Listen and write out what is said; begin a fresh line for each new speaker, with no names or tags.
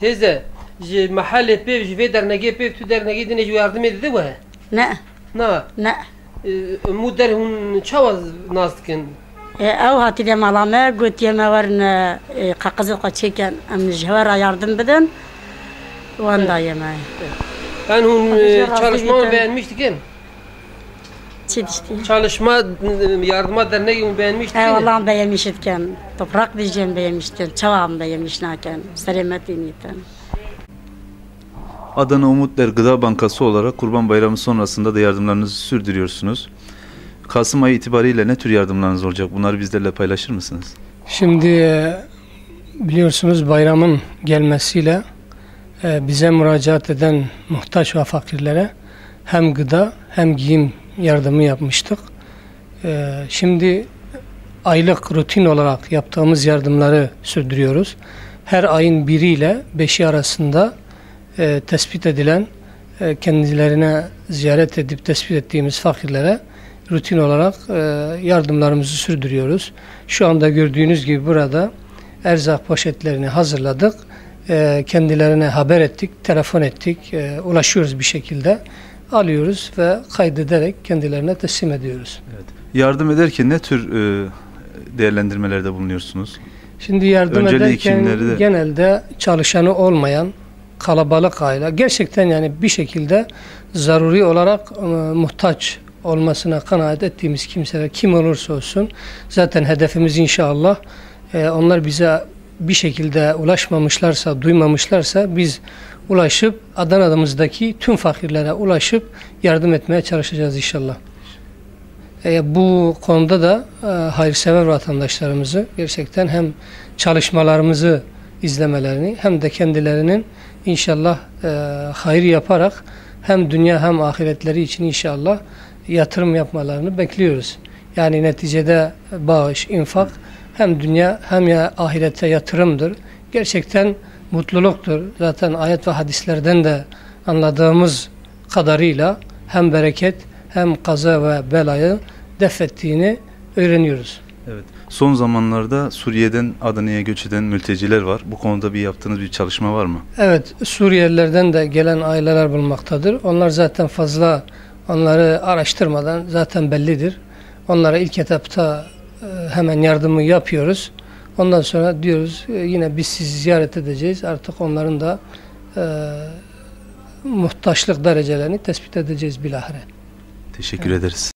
Teyze, mahalle pev, ji vê dernegê pev, tu dernegê dinê ji yardım edildi we?
Ne, ne.
mû der hûn çawa nas dikin?
E, ev hatiye malame gotiye me verin e, kakızı kaçıyken em jihvera yardım bidin. Wanda yeme.
Yani hûn
Hadi razı
çalışma
gidin.
beğenmiş dikin?
Çi dişti.
Çalışma, e, yardıma dernegê hûn beğenmiş dikin?
Eyvallah beğenmişitken. Toprak diyeceğim beğenmişken. Çavam beğenmişnaken. Serimetiniyken.
Adana Umutler Gıda Bankası olarak Kurban Bayramı sonrasında da yardımlarınızı sürdürüyorsunuz. Kasım ayı itibariyle ne tür yardımlarınız olacak? Bunları bizlerle paylaşır mısınız?
Şimdi e, biliyorsunuz bayramın gelmesiyle e, bize müracaat eden muhtaç ve fakirlere hem gıda hem giyim yardımı yapmıştık. E, Şimdi aylık rutin olarak yaptığımız yardımları sürdürüyoruz. Her ayın biriyle beşi arasında e, tespit edilen e, kendilerine ziyaret edip tespit ettiğimiz fakirlere rutin olarak e, yardımlarımızı sürdürüyoruz. Şu anda gördüğünüz gibi burada erzak poşetlerini hazırladık. E, kendilerine haber ettik, telefon ettik, e, ulaşıyoruz bir şekilde. Alıyoruz ve kaydederek kendilerine teslim ediyoruz.
Yardım ederken ne tür e, değerlendirmelerde bulunuyorsunuz?
Şimdi yardım
Önceliği
ederken
de-
genelde çalışanı olmayan kalabalık aile gerçekten yani bir şekilde zaruri olarak e, muhtaç olmasına kanaat ettiğimiz kimseler kim olursa olsun zaten hedefimiz inşallah e, onlar bize bir şekilde ulaşmamışlarsa, duymamışlarsa biz ulaşıp Adana'mızdaki tüm fakirlere ulaşıp yardım etmeye çalışacağız inşallah. E, bu konuda da e, hayırsever vatandaşlarımızı gerçekten hem çalışmalarımızı izlemelerini hem de kendilerinin inşallah e, hayır yaparak hem dünya hem ahiretleri için inşallah yatırım yapmalarını bekliyoruz. Yani neticede bağış, infak hem dünya hem ya ahirete yatırımdır. Gerçekten mutluluktur. Zaten ayet ve hadislerden de anladığımız kadarıyla hem bereket hem kaza ve belayı def ettiğini öğreniyoruz.
Evet. Son zamanlarda Suriye'den Adana'ya göç eden mülteciler var. Bu konuda bir yaptığınız bir çalışma var mı?
Evet, Suriyelilerden de gelen aileler bulunmaktadır. Onlar zaten fazla onları araştırmadan zaten bellidir. Onlara ilk etapta hemen yardımı yapıyoruz. Ondan sonra diyoruz e, yine biz sizi ziyaret edeceğiz. Artık onların da e, muhtaçlık derecelerini tespit edeceğiz bilahare.
Teşekkür ederiz.